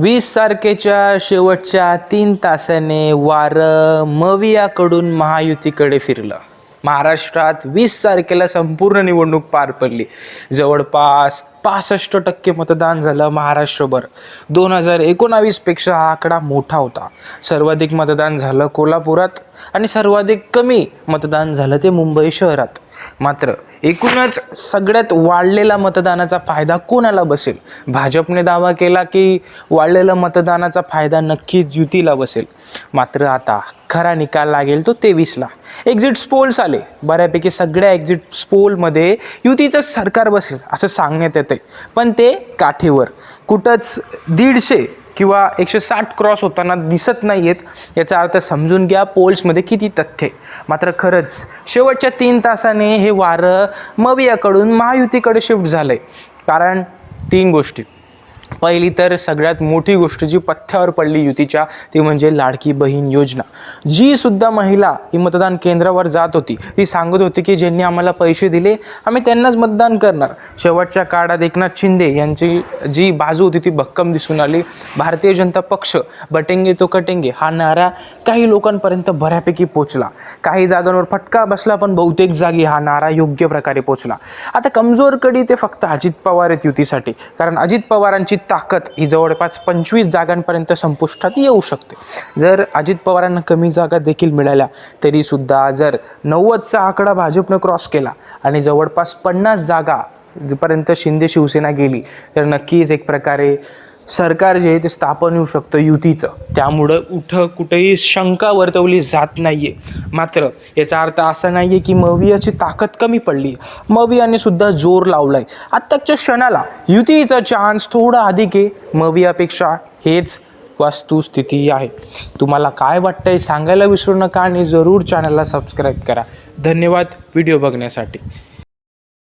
वीस तारखेच्या शेवटच्या तीन तासाने वारं मवियाकडून महायुतीकडे फिरलं. महाराष्ट्रात वीस तारखेला संपूर्ण निवडणूक पार पडली. जवळपास पासष्ट टक्के मतदान झालं महाराष्ट्रभर. दोन हजार एकोणावीसपेक्षा हा आकडा मोठा होता. सर्वाधिक मतदान झालं कोल्हापुरात आणि सर्वाधिक कमी मतदान झालं ते मुंबई शहरात. मात्र एकूणच सगळ्यात वाढलेला मतदानाचा फायदा कोणाला बसेल? भाजपने दावा केला की वाढलेला मतदानाचा फायदा नक्कीच युतीला बसेल. मात्र आता खरा निकाल लागेल तो तेवीसला. एक्झिट पोल्स आले. बऱ्यापैकी सगळ्या एक्झिट पोलमध्ये युतीचं सरकार बसेल असं सांगण्यात येते पण ते काठीवर. कुठंच दीडशे किंवा एकशे साठ क्रॉस होताना दिसत नाही आहेत याचा अर्थ समजून घ्या पोल्समध्ये किती तथ्य मात्र खरंच शेवटच्या तीन तासाने हे वारं मवियाकडून महायुतीकडे शिफ्ट झालं आहे कारण तीन गोष्टी. पहिली तर सगळ्यात मोठी गोष्ट जी पथ्यावर पडली युतीच्या ती म्हणजे लाडकी बहीण योजना. जी सुद्धा महिला ही मतदान केंद्रावर जात होती ती सांगत होती की ज्यांनी आम्हाला पैसे दिले आम्ही त्यांनाच मतदान करणार. शेवटच्या काळात एकनाथ शिंदे यांची जी बाजू होती ती भक्कम दिसून आली. भारतीय जनता पक्ष बटेंगे तो कटेंगे हा नारा काही लोकांपर्यंत बऱ्यापैकी पोचला. काही जागांवर फटका बसला पण बहुतेक जागी हा नारा योग्य प्रकारे पोचला. आता कमजोर कडी ते फक्त अजित पवार आहेत युतीसाठी कारण अजित पवारांची ताकद ही जवळपास पंचवीस जागांपर्यंत संपुष्टात येऊ शकते. जर अजित पवारांना कमी जागा देखील मिळाल्या तरीसुद्धा जर नव्वदचा आकडा भाजपनं क्रॉस केला आणि जवळपास पन्नास जागा पर्यंत शिंदे शिवसेना गेली तर नक्कीच एक प्रकारे सरकार जे आहे ते स्थापन होऊ शकतं युतीचं. त्यामुळं कुठं कुठेही शंका वर्तवली जात नाही आहे मात्र याचा अर्थ असा नाही आहे की मवियाची ताकद कमी पडली मवियाने सुद्धा जोर लावला आहे आत्ताच्या क्षणाला युतीचा चान्स थोडा अधिक आहे. मवियापेक्षा हेच वस्तुस्थिती आहे. तुम्हाला काय वाटतंय सांगायला विसरू नका आणि जरूर चॅनलला सबस्क्राईब करा. धन्यवाद. व्हिडिओ बघण्यासाठी.